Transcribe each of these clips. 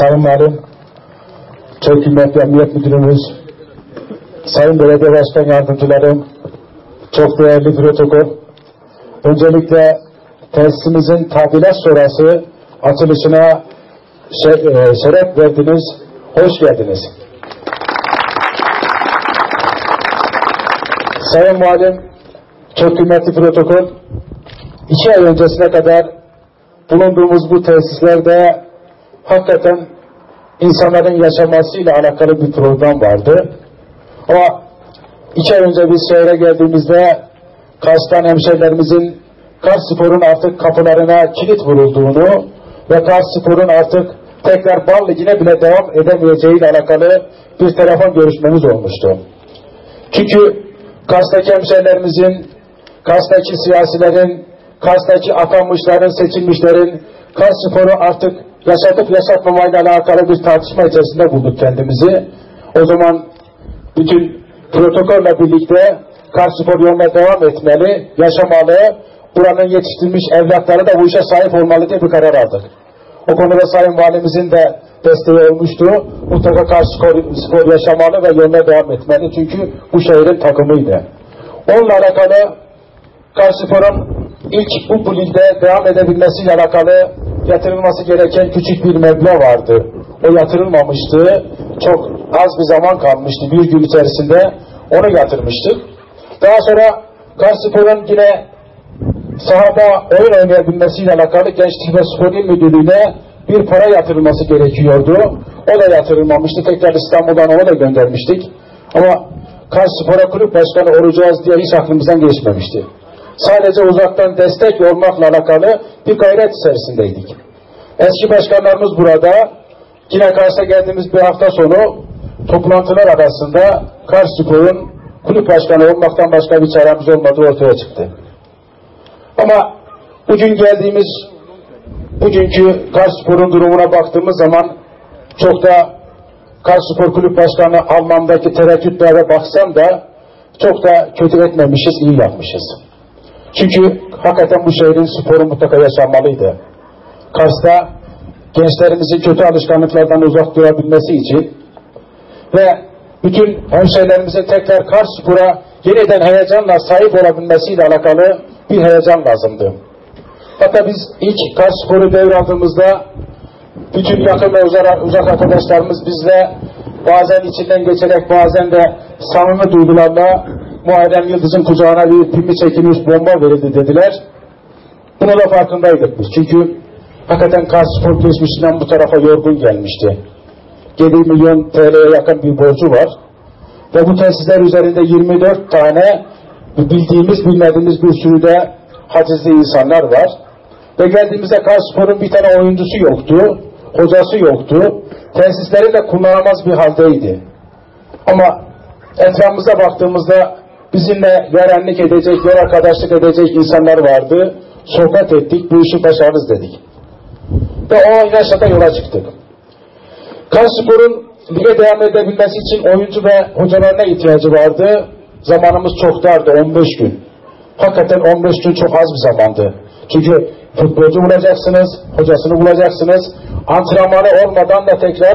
Sayın Valim, çok kıymetli Emniyet Müdürümüz, Sayın Belediye Başkan Yardımcılarım, çok değerli protokol, öncelikle tesisimizin tadilat sonrası açılışına şe e, şeref verdiniz, hoş geldiniz. Sayın Valim, çok kıymetli protokol, iki ay öncesine kadar bulunduğumuz bu tesislerde hakikaten insanların yaşamasıyla alakalı bir program vardı. Ama iki ay önce biz şehre geldiğimizde Kars'tan hemşehrilerimizin Kars Spor'un artık kapılarına kilit vurulduğunu ve Kars Spor'un artık tekrar Bal Ligi'ne bile devam edemeyeceğiyle alakalı bir telefon görüşmemiz olmuştu. Çünkü Kars'taki hemşehrilerimizin, Kars'taki siyasilerin, Kars'taki atanmışların, seçilmişlerin Kars Spor'u artık yaşatıp yaşatmamayla alakalı bir tartışma içerisinde bulduk kendimizi. O zaman bütün protokolle birlikte Kars Spor yoluna devam etmeli, yaşamalı, buranın yetiştirilmiş evlatları da bu işe sahip olmalı diye bir karar aldık. O konuda Sayın Valimizin de desteği olmuştu. Mutlaka Kars Spor, yaşamalı ve yoluna devam etmeli. Çünkü bu şehrin takımıydı. Onunla alakalı Kars Spor'un ilk bu ligde devam edebilmesiyle alakalı yatırılması gereken küçük bir meblağ vardı. O yatırılmamıştı. Çok az bir zaman kalmıştı. Bir gün içerisinde onu yatırmıştık. Daha sonra Karspor'un yine sahada oyun oynayabilmesiyle alakalı Gençlik ve Spor İl Müdürlüğü'ne bir para yatırılması gerekiyordu. O da yatırılmamıştı. Tekrar İstanbul'dan onu da göndermiştik. Ama Karspor'a kulüp başkanı olacağız diye hiç aklımızdan geçmemişti. Sadece uzaktan destek olmakla alakalı bir gayret içerisindeydik. Eski başkanlarımız burada, yine Kars'a geldiğimiz bir hafta sonu toplantılar arasında Kars kulüp başkanı olmaktan başka bir çaremiz olmadığı ortaya çıktı. Ama bugün geldiğimiz bugünkü Kars durumuna baktığımız zaman çok da Kars Kulüp Başkanı almamdaki tereddütlere baksam da çok da kötü etmemişiz, iyi yapmışız. Çünkü hakikaten bu şehrin sporu mutlaka yaşanmalıydı. Kars'ta gençlerimizin kötü alışkanlıklardan uzak durabilmesi için ve bütün hemşehrilerimizin tekrar Kars Spor'a yeniden heyecanla sahip olabilmesiyle alakalı bir heyecan lazımdı. Hatta biz ilk Kars Spor'u devraldığımızda bütün yakın ve uzak, uzak arkadaşlarımız bizle bazen içinden geçerek bazen de samimi duygularla Muharrem Yıldız'ın kucağına bir pimi çekilmiş bomba verildi dediler. Buna da farkındaydık biz. Çünkü hakikaten Kars geçmişinden bu tarafa yorgun gelmişti. 7 milyon TL'ye yakın bir borcu var. Ve bu tesisler üzerinde 24 tane bildiğimiz bilmediğimiz bir sürü de hacizli insanlar var. Ve geldiğimizde Kars Spor'un bir tane oyuncusu yoktu. Hocası yoktu. Tesisleri de kullanamaz bir haldeydi. Ama etrafımıza baktığımızda bizimle yarenlik edecek, yol arkadaşlık edecek insanlar vardı. Sohbet ettik, bu işi başarırız dedik. Ve o inançla yola çıktık. Karspor'un lige devam edebilmesi için oyuncu ve hocalarına ihtiyacı vardı. Zamanımız çok dardı, 15 gün. Hakikaten 15 gün çok az bir zamandı. Çünkü futbolcu bulacaksınız, hocasını bulacaksınız. Antrenmanı olmadan da tekrar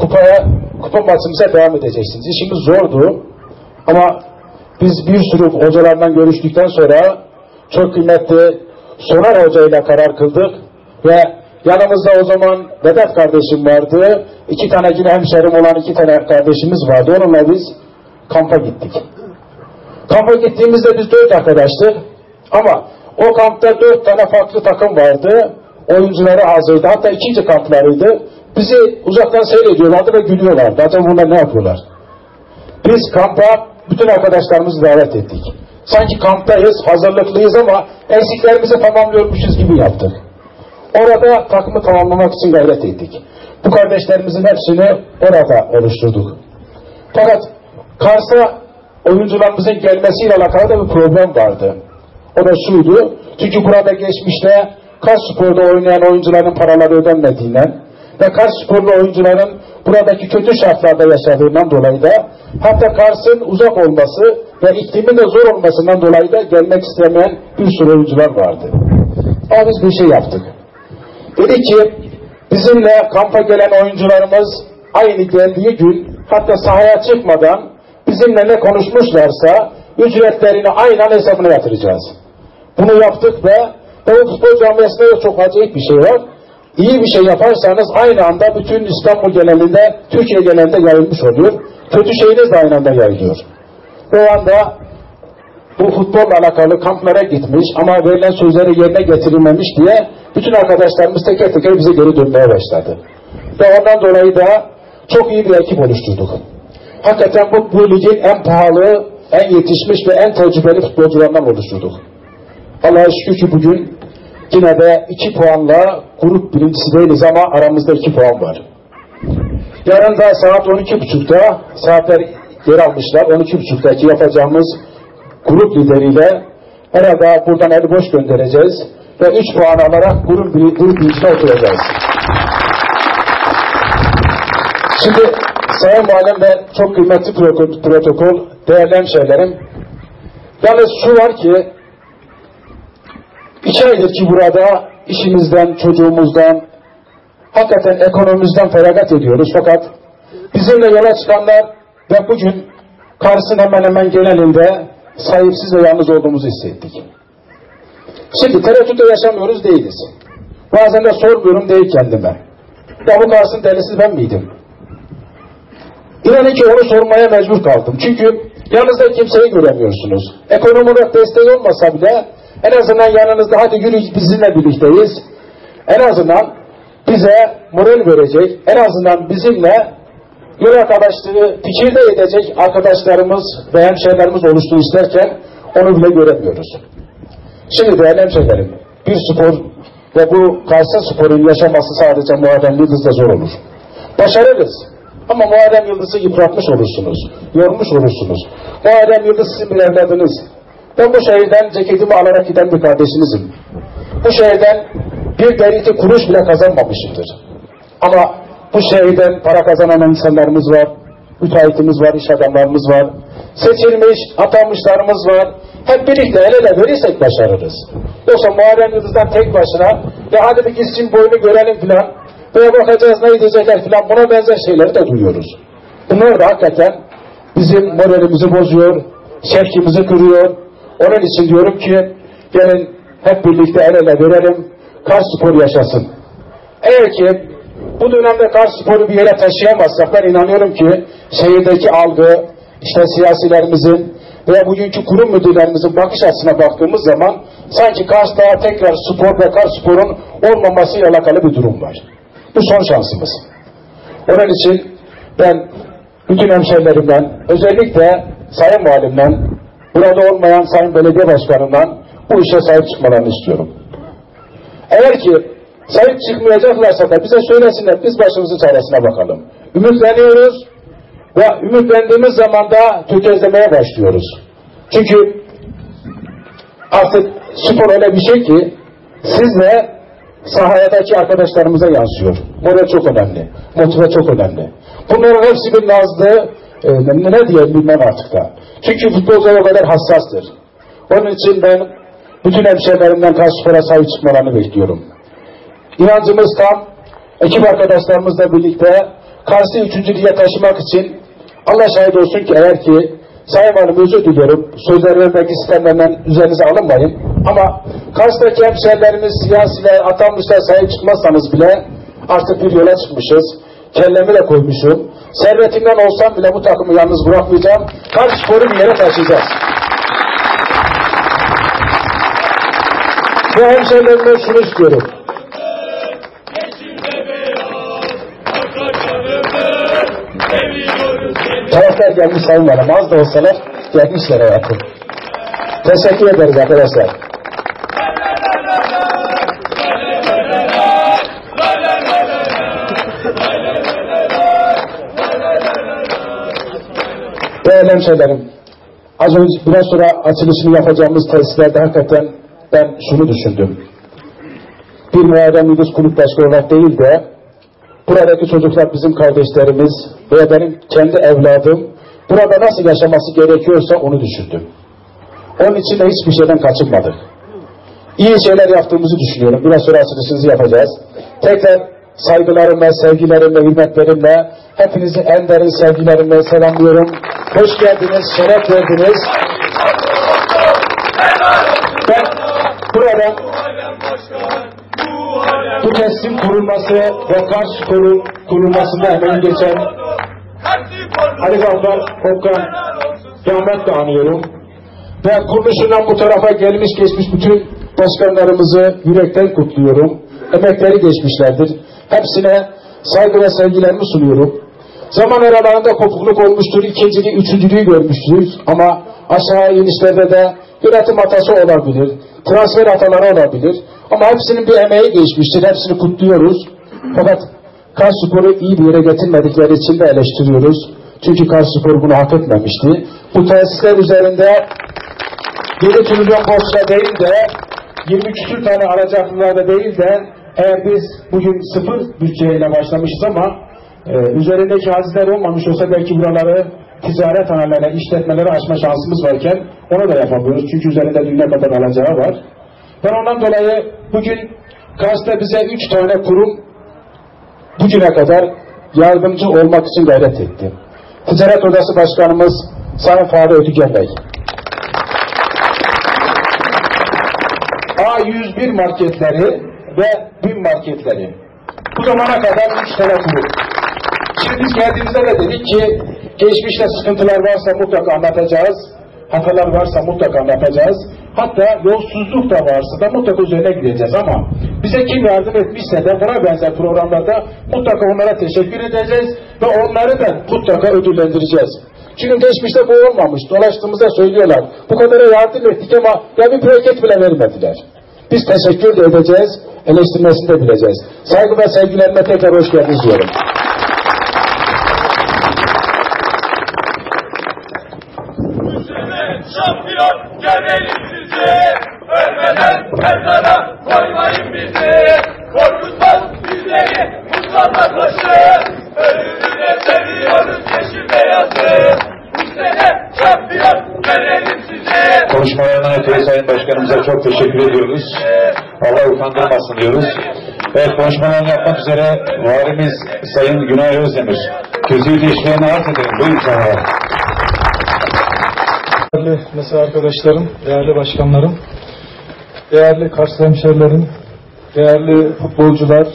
kupaya, kupa maçımıza devam edeceksiniz. İşimiz zordu. Ama biz bir sürü hocalardan görüştükten sonra çok kıymetli Soner Hoca ile karar kıldık ve yanımızda o zaman Vedat kardeşim vardı. iki tane yine hemşerim olan iki tane kardeşimiz vardı. Onunla biz kampa gittik. Kampa gittiğimizde biz dört arkadaştık. Ama o kampta dört tane farklı takım vardı. Oyuncuları hazırdı. Hatta ikinci kamplarıydı. Bizi uzaktan seyrediyorlardı ve gülüyorlardı. Zaten bunlar ne yapıyorlar? Biz kampa bütün arkadaşlarımızı davet ettik. Sanki kamptayız, hazırlıklıyız ama eksiklerimizi tamamlıyormuşuz gibi yaptık. Orada takımı tamamlamak için gayret ettik. Bu kardeşlerimizin hepsini orada oluşturduk. Fakat Kars'a oyuncularımızın gelmesiyle alakalı da bir problem vardı. O da şuydu. Çünkü burada geçmişte Kars Spor'da oynayan oyuncuların paraları ödenmediğinden ve Kars Sporlu oyuncuların buradaki kötü şartlarda yaşadığından dolayı da hatta Kars'ın uzak olması ve iklimin de zor olmasından dolayı da gelmek istemeyen bir sürü oyuncular vardı. Ama biz bir şey yaptık. Dedik ki Bizimle kampa gelen oyuncularımız aynı geldiği gün hatta sahaya çıkmadan bizimle ne konuşmuşlarsa ücretlerini aynen hesabına yatıracağız. Bunu yaptık ve Doğu Futbol Camiası'nda da çok acayip bir şey var. İyi bir şey yaparsanız aynı anda bütün İstanbul genelinde, Türkiye genelinde yayılmış oluyor. Kötü şeyiniz de aynı anda yayılıyor. O anda bu futbolla alakalı kamplara gitmiş ama verilen sözleri yerine getirilmemiş diye bütün arkadaşlarımız teker teker bize geri dönmeye başladı. Ve ondan dolayı da çok iyi bir ekip oluşturduk. Hakikaten bu, bu ligin en pahalı, en yetişmiş ve en tecrübeli futbolcularından oluşturduk. Allah'a şükür ki bugün yine de iki puanla grup birincisi değiliz ama aramızda iki puan var. Yarın da saat 12.30'da saatler yer almışlar. 12.30'daki yapacağımız grup lideriyle herhalde buradan eli boş göndereceğiz ve 3 puan alarak grup, grup birincine oturacağız. Şimdi Sayın Muallim ve çok kıymetli protokol değerli hemşehrilerim yalnız şu var ki iki aydır ki burada işimizden, çocuğumuzdan hakikaten ekonomimizden feragat ediyoruz fakat bizimle yola çıkanlar ve bugün Kars'ın hemen hemen genelinde sahipsiz ve yalnız olduğumuzu hissettik. Şimdi tereddütte yaşamıyoruz değiliz. Bazen de sormuyorum değil kendime. Ya bu Kars'ın delisi ben miydim? İnanın ki onu sormaya mecbur kaldım. Çünkü yanınızda kimseyi göremiyorsunuz. Ekonomik desteği olmasa bile en azından yanınızda hadi yürü bizimle birlikteyiz. En azından bize moral verecek, en azından bizimle yol arkadaşlığı fikirde edecek arkadaşlarımız ve hemşehrilerimiz oluştuğu isterken onu bile göremiyoruz. Şimdi değerli hemşehrilerim, bir spor ve bu Kayseri sporun yaşaması sadece Muharrem Yıldız'da zor olur. Başarırız. Ama Muharrem Yıldız'ı yıpratmış olursunuz. Yormuş olursunuz. Muharrem Yıldız sizin bir evladınız. Ben bu şehirden ceketimi alarak giden bir kardeşinizim. Bu şehirden bir deriti kuruş bile kazanmamışımdır. Ama bu şehirden para kazanan insanlarımız var. Müteahhitimiz var, iş adamlarımız var. Seçilmiş, atanmışlarımız var. Hep birlikte el ele verirsek başarırız. Yoksa Muharrem Yıldız'dan tek başına ya hadi bir gitsin boyunu görelim filan veya bakacağız ne diyecekler filan buna benzer şeyleri de duyuyoruz. Bunlar da hakikaten bizim moralimizi bozuyor, şevkimizi kırıyor. Onun için diyorum ki gelin hep birlikte el ele verelim, Kars Spor yaşasın. Eğer ki bu dönemde Kars Spor'u bir yere taşıyamazsak ben inanıyorum ki şehirdeki algı, işte siyasilerimizin veya bugünkü kurum müdürlerimizin bakış açısına baktığımız zaman sanki Kars'ta tekrar spor ve Kars Spor'un olmamasıyla alakalı bir durum var. Bu son şansımız. Onun için ben bütün hemşehrilerimden, özellikle Sayın Muhallimden, burada olmayan Sayın Belediye Başkanımdan bu işe sahip çıkmalarını istiyorum. Eğer ki sahip çıkmayacaklarsa da bize söylesinler, biz başımızın çaresine bakalım. Ümitleniyoruz ve ümitlendiğimiz zaman da tökezlemeye başlıyoruz. Çünkü artık spor öyle bir şey ki sizle sahadaki arkadaşlarımıza yansıyor. Moral çok önemli. Motive çok önemli. Bunların hepsi bir nazlı e, ne diyelim bilmem artık da. Çünkü futbolcular o kadar hassastır. Onun için ben bütün hemşehrilerimden Karşıspor'a sahip çıkmalarını bekliyorum. İnancımız tam. Ekip arkadaşlarımızla birlikte Kars'ı üçüncülüğe taşımak için Allah şahit olsun ki eğer ki Sayın Valim özür diliyorum. Sözler vermek istememem üzerinize alınmayın. Ama Kars'taki hemşehrilerimiz, siyasiler, atanmışlar sahip çıkmazsanız bile artık bir yola çıkmışız. Kellemi de koymuşum. Servetimden olsam bile bu takımı yalnız bırakmayacağım. Kars sporu bir yere taşıyacağız. Ve hemşehrilerimden şunu istiyorum. Taraftar gelmiş sayın. Az da olsalar gelmişler hayatım. Teşekkür ederiz arkadaşlar. Değerli hemşehrilerim, az önce biraz sonra açılışını yapacağımız tesislerde hakikaten ben şunu düşündüm. Bir Muharrem Yıldız Kulüp Başkanı olarak değil de buradaki çocuklar bizim kardeşlerimiz veya benim kendi evladım burada nasıl yaşaması gerekiyorsa onu düşündüm. Onun için de hiçbir şeyden kaçınmadık. İyi şeyler yaptığımızı düşünüyorum. Biraz sonra açılışınızı yapacağız. Tekrar saygılarımla, sevgilerimle, hürmetlerimle hepinizi en derin sevgilerimle selamlıyorum. Hoş geldiniz, şeref verdiniz. Ben burada bu teslim kurulması ve Kars kurul, kurulmasında emeği geçen Ali Gafar, Okan, rahmetle anıyorum. Ve kuruluşundan bu tarafa gelmiş geçmiş bütün başkanlarımızı yürekten kutluyorum. Emekleri geçmişlerdir. Hepsine saygı ve sevgilerimi sunuyorum. Zaman aralarında kopukluk olmuştur, ikinciliği, üçüncülüğü görmüştür ama aşağı inişlerde de yönetim hatası olabilir, transfer hataları olabilir ama hepsinin bir emeği geçmiştir, hepsini kutluyoruz. Fakat Kars Spor'u iyi bir yere getirmedikleri için de eleştiriyoruz. Çünkü Kars Spor bunu hak etmemişti. Bu tesisler üzerinde 7 trilyon borçla değil de 20 küsür tane alacaklılarda değil de eğer biz bugün sıfır bütçeyle başlamışız ama e, üzerindeki hazineler olmamış olsa belki buraları ticaret hanalarına, işletmelere açma şansımız varken onu da yapamıyoruz. Çünkü üzerinde dünya kadar alacağı var. Ben ondan dolayı bugün Kars'ta bize üç tane kurum bugüne kadar yardımcı olmak için gayret etti. Ticaret Odası Başkanımız Sayın Fahri Ötüger Bey. A101 marketleri ve marketleri. Bu zamana kadar üç tane kurum. Şimdi biz geldiğimizde de dedik ki geçmişte sıkıntılar varsa mutlaka anlatacağız. Hatalar varsa mutlaka anlatacağız. Hatta yolsuzluk da varsa da mutlaka üzerine gideceğiz ama bize kim yardım etmişse de buna benzer programlarda mutlaka onlara teşekkür edeceğiz ve onları da mutlaka ödüllendireceğiz. Çünkü geçmişte bu olmamış. Dolaştığımızda söylüyorlar. Bu kadar yardım ettik ama ya bir plaket bile vermediler. Biz teşekkür de edeceğiz, eleştirmesini de bileceğiz. Saygı ve sevgilerime tekrar hoş geldiniz diyorum. Utandırmasın diyoruz. Evet konuşmalarını yapmak üzere Valimiz Sayın Günay Özdemir. Küzüğü teşviğini arz edelim. Buyurun sana. Değerli mesai arkadaşlarım, değerli başkanlarım, değerli Kars hemşerilerim, değerli futbolcular,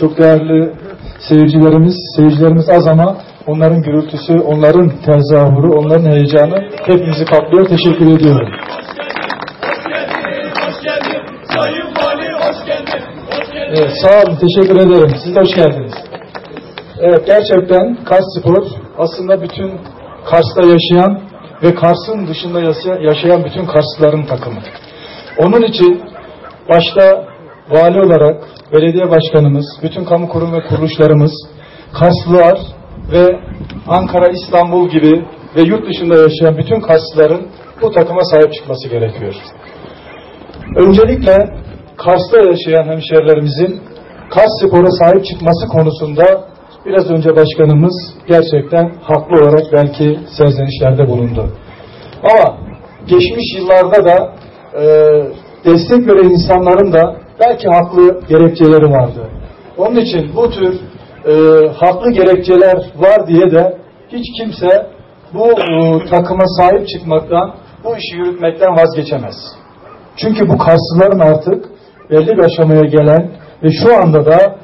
çok değerli seyircilerimiz, seyircilerimiz az ama onların gürültüsü, onların tezahürü, onların heyecanı hepimizi kaplıyor. Teşekkür ediyorum. Evet, sağ olun, teşekkür ederim. Siz de hoş geldiniz. Evet, gerçekten Kars Spor aslında bütün Kars'ta yaşayan ve Kars'ın dışında yaşa- yaşayan bütün Karslıların takımı. Onun için başta vali olarak belediye başkanımız, bütün kamu kurum ve kuruluşlarımız, Karslılar ve Ankara, İstanbul gibi ve yurt dışında yaşayan bütün Karslıların bu takıma sahip çıkması gerekiyor. Öncelikle Kars'ta yaşayan hemşerilerimizin Kars Spor'a sahip çıkması konusunda biraz önce başkanımız gerçekten haklı olarak belki serzenişlerde bulundu. Ama geçmiş yıllarda da e, destek veren insanların da belki haklı gerekçeleri vardı. Onun için bu tür e, haklı gerekçeler var diye de hiç kimse bu e, takıma sahip çıkmaktan, bu işi yürütmekten vazgeçemez. Çünkü bu Karslıların artık belli bir aşamaya gelen ve şu anda da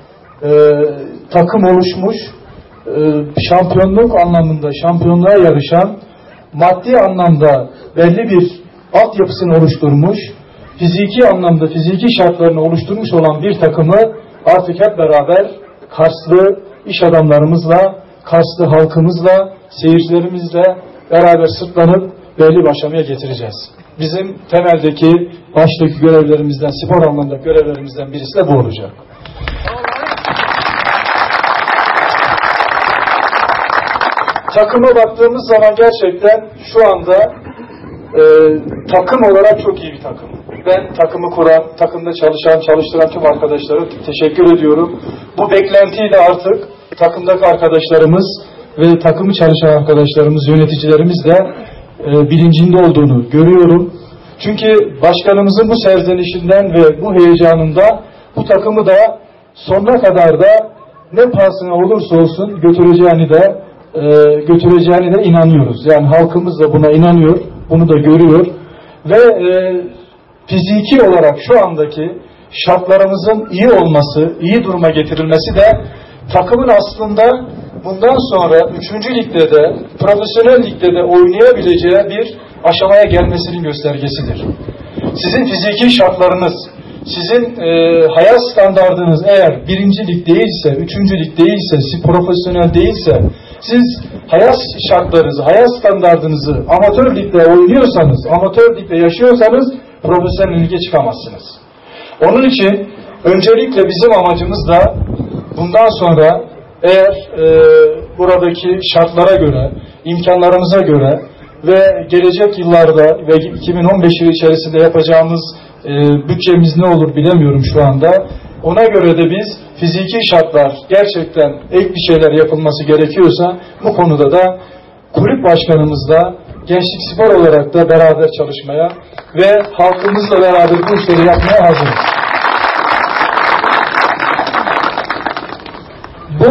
e, takım oluşmuş, e, şampiyonluk anlamında şampiyonluğa yarışan, maddi anlamda belli bir altyapısını oluşturmuş, fiziki anlamda fiziki şartlarını oluşturmuş olan bir takımı artık hep beraber Karslı iş adamlarımızla, Karslı halkımızla, seyircilerimizle beraber sırtlanıp belli bir aşamaya getireceğiz. Bizim temeldeki baştaki görevlerimizden, spor anlamda görevlerimizden birisi de bu olacak. Takıma baktığımız zaman gerçekten şu anda e, takım olarak çok iyi bir takım. Ben takımı kuran, takımda çalışan, çalıştıran tüm arkadaşlara teşekkür ediyorum. Bu beklentiyle artık takımdaki arkadaşlarımız ve takımı çalışan arkadaşlarımız, yöneticilerimiz de e, bilincinde olduğunu görüyorum. Çünkü başkanımızın bu serzenişinden ve bu heyecanında bu takımı da sonuna kadar da ne pahasına olursa olsun götüreceğini de e, götüreceğini de inanıyoruz. Yani halkımız da buna inanıyor, bunu da görüyor ve e, fiziki olarak şu andaki şartlarımızın iyi olması, iyi duruma getirilmesi de takımın aslında bundan sonra 3. ligde de, profesyonel ligde de oynayabileceği bir aşamaya gelmesinin göstergesidir. Sizin fiziki şartlarınız, sizin e, hayat standardınız eğer birinci lig değilse, üçüncü lig değilse, siz profesyonel değilse, siz hayat şartlarınızı, hayat standardınızı amatör ligde oynuyorsanız, amatör ligde yaşıyorsanız profesyonel lige çıkamazsınız. Onun için öncelikle bizim amacımız da bundan sonra eğer e, buradaki şartlara göre, imkanlarımıza göre ve gelecek yıllarda ve 2015 yılı içerisinde yapacağımız e, bütçemiz ne olur bilemiyorum şu anda. Ona göre de biz fiziki şartlar gerçekten ek bir şeyler yapılması gerekiyorsa bu konuda da kulüp başkanımızla gençlik spor olarak da beraber çalışmaya ve halkımızla beraber bu işleri yapmaya hazırız.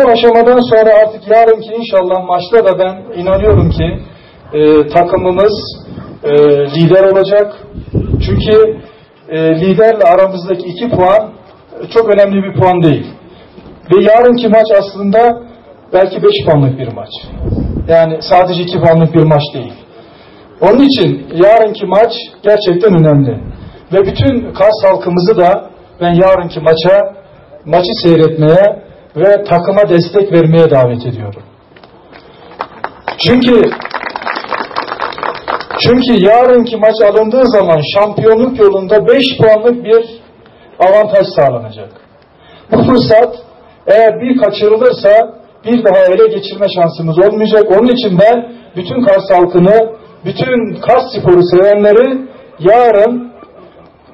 Bu aşamadan sonra artık yarınki inşallah maçta da ben inanıyorum ki e, takımımız e, lider olacak. Çünkü e, liderle aramızdaki iki puan e, çok önemli bir puan değil. Ve yarınki maç aslında belki beş puanlık bir maç. Yani sadece iki puanlık bir maç değil. Onun için yarınki maç gerçekten önemli. Ve bütün Kars halkımızı da ben yarınki maça maçı seyretmeye ve takıma destek vermeye davet ediyorum. Çünkü çünkü yarınki maç alındığı zaman şampiyonluk yolunda 5 puanlık bir avantaj sağlanacak. Bu fırsat eğer bir kaçırılırsa bir daha ele geçirme şansımız olmayacak. Onun için ben bütün Kars halkını, bütün Kars sporu sevenleri yarın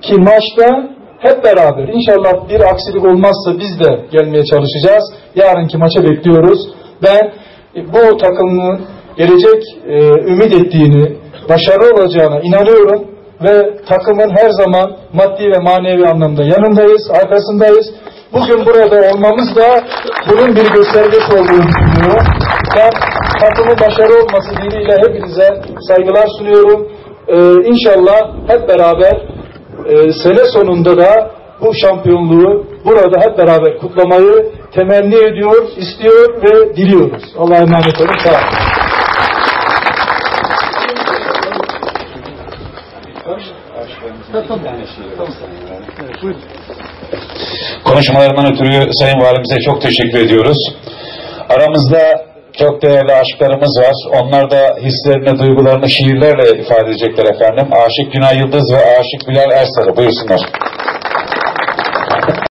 ki maçta hep beraber inşallah bir aksilik olmazsa biz de gelmeye çalışacağız. Yarınki maça bekliyoruz. Ben bu takımın gelecek e, ümit ettiğini, başarılı olacağına inanıyorum ve takımın her zaman maddi ve manevi anlamda yanındayız, arkasındayız. Bugün burada olmamız da bunun bir göstergesi olduğunu düşünüyorum. Ben takımın başarılı olması dileğiyle hepinize saygılar sunuyorum. Ee, inşallah hep beraber e, sene sonunda da bu şampiyonluğu burada hep beraber kutlamayı temenni ediyor, istiyor ve diliyoruz. Allah'a emanet olun. Sağ olun. Konuşmalarından ötürü Sayın Valimize çok teşekkür ediyoruz. Aramızda çok değerli aşklarımız var. Onlar da hislerini, duygularını şiirlerle ifade edecekler efendim. Aşık Günay Yıldız ve Aşık Bilal Ersarı. Buyursunlar.